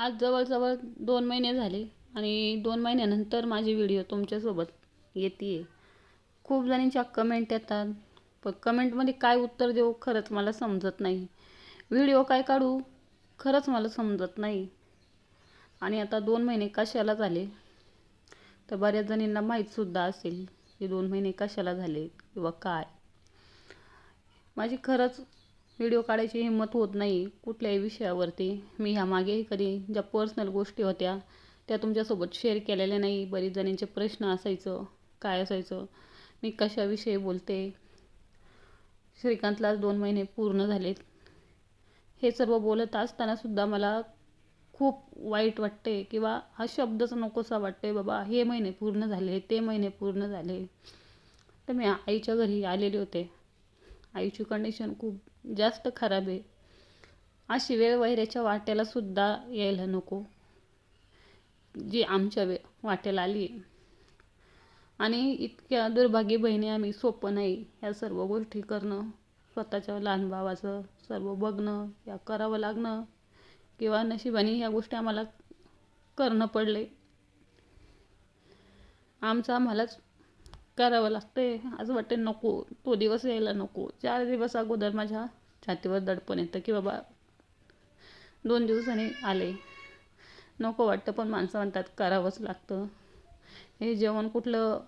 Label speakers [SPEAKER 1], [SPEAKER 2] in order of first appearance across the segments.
[SPEAKER 1] आज जवळजवळ दोन महिने झाले आणि दोन महिन्यानंतर माझी व्हिडिओ तुमच्यासोबत येते आहे खूप जणींच्या कमेंट येतात पण कमेंटमध्ये काय उत्तर देऊ खरंच मला समजत नाही. व्हिडिओ काय काढू खरंच मला समजत नाही. आणि आता दोन महिने कशाला झाले? तर बऱ्याच जणींना माहीतसुद्धा असेल की दोन महिने कशाला झाले किंवा काय? माझी खरंच व्हिडिओ काढायची हिंमत होत नाही कुठल्याही विषयावरती. मी ह्या मागेही कधी ज्या पर्सनल गोष्टी होत्या त्या तुमच्यासोबत शेअर केलेल्या नाही. बरीच जणींचे प्रश्न असायचं काय असायचं मी कशाविषयी बोलते? श्रीकांतलाच दोन महिने पूर्ण झालेत. हे सर्व बोलत असतानासुद्धा मला खूप वाईट वाटते किंवा हा शब्दच नकोसा वाटते बाबा हे महिने पूर्ण झाले ते महिने पूर्ण झाले. तर मी आईच्या घरी आलेले होते. आईची कंडिशन खूप जास्त खराब आहे. अशी वेळ वैऱ्याच्या वाट्याला सुद्धा यायला नको. जी आमच्या वे वाट्याला आली. आणि इतक्या दुर्भाग्य बहिणी आम्ही सोपं नाही. या सर्व गोष्टी करणं स्वतःच्या लहान भावाचं सर्व बघणं या करावं लागणं किंवा नशिबाने ह्या गोष्टी आम्हाला करणं पडले. आमचं आम्हालाच करावं लागते असं वाटते नको तो दिवस यायला नको. चार दिवस अगोदर माझ्या छातीवर दडपण येतं की बाबा दोन दिवसांनी आले. नको वाटतं पण माणसं म्हणतात करावंच लागतं. हे जेवण कुठलं?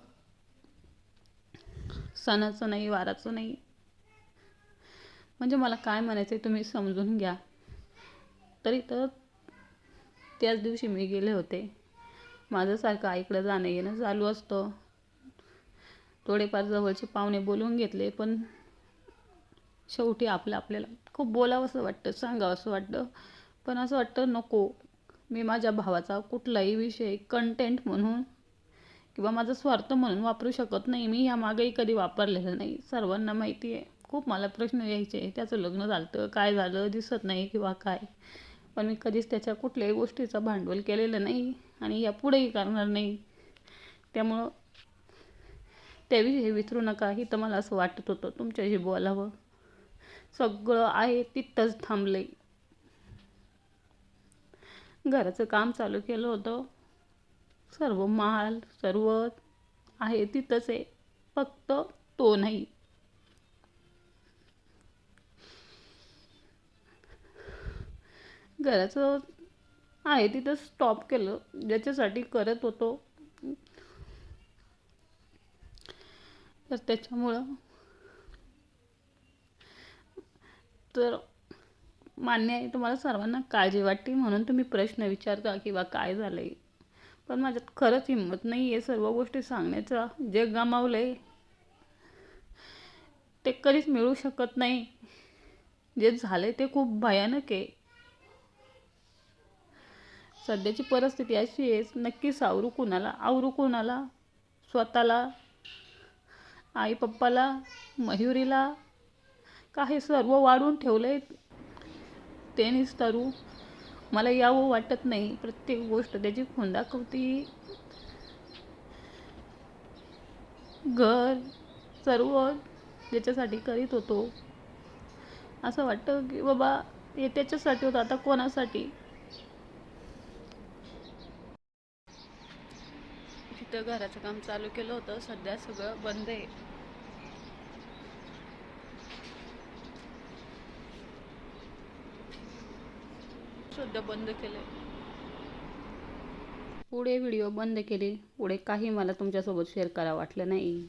[SPEAKER 1] सणाचं नाही वाराचं नाही. म्हणजे मला काय म्हणायचं आहे तुम्ही समजून घ्या. तरी तर त्याच दिवशी मी गेले होते. माझं सारखं आईकडं जाणं येणं चालू असतं. थोडेफार जवळचे पाहुणे बोलवून घेतले पण शेवटी आपलं आपल्याला खूप बोलावंसं वाटतं सांगावंसं वाटतं. पण असं वाटतं नको. मी माझ्या भावाचा कुठलाही विषय कंटेंट म्हणून किंवा माझा स्वार्थ म्हणून वापरू शकत नाही. मी ह्या कधी वापरलेलं नाही. सर्वांना माहिती आहे. खूप मला प्रश्न यायचे त्याचं लग्न झालं काय झालं दिसत नाही किंवा काय. पण मी कधीच त्याच्या कुठल्याही गोष्टीचं भांडवल केलेलं नाही आणि यापुढेही करणार नाही. त्यामुळं त्याविषयी विसरू नका ही तर मला असं वाटत होतं तुमच्याशी बोलावं. सगळं आहे तिथंच थांबले घराचं काम चालू केलं होतं. सर्व माल सर्व आहे तिथंच आहे फक्त तो नाही. घराचं आहे तिथं स्टॉप केलं ज्याच्यासाठी करत होतो. तर त्याच्यामुळं तर मान्य आहे तुम्हाला सर्वांना काळजी वाटते म्हणून तुम्ही प्रश्न विचारता किंवा काय झालं आहे पण माझ्यात खरंच हिंमत नाही आहे सर्व गोष्टी सांगण्याचा. जे गमावलं आहे ते कधीच मिळू शकत नाही. जे झाले ते खूप भयानक आहे. सध्याची परिस्थिती अशी आहे नक्की सावरू कुणाला आवरू कुणाला स्वतःला आई पप्पाला मयुरीला काही सर्व वाढून ठेवलं आहे ते निस्तारू मला यावं वाटत नाही. प्रत्येक गोष्ट त्याची खुंदाखुती घर सर्व ज्याच्यासाठी करीत होतो. असं वाटतं की बाबा हे त्याच्यासाठी होतं. आता कोणासाठी? तिथं घराचं काम चालू केलं होतं. सध्या सगळं बंद आहे. सध्या बंद केलंय. पुढे व्हिडिओ बंद केले. पुढे काही मला तुमच्यासोबत शेअर करा वाटलं नाही.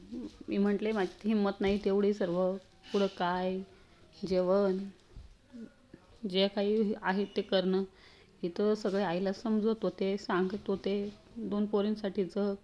[SPEAKER 1] मी म्हटले माझी हिंमत नाही तेवढी सर्व. पुढं काय? जेवण? जे काही आहे ते करणं. इथं सगळे आईला समजत होते सांगत होते दोन पोरींसाठी जग.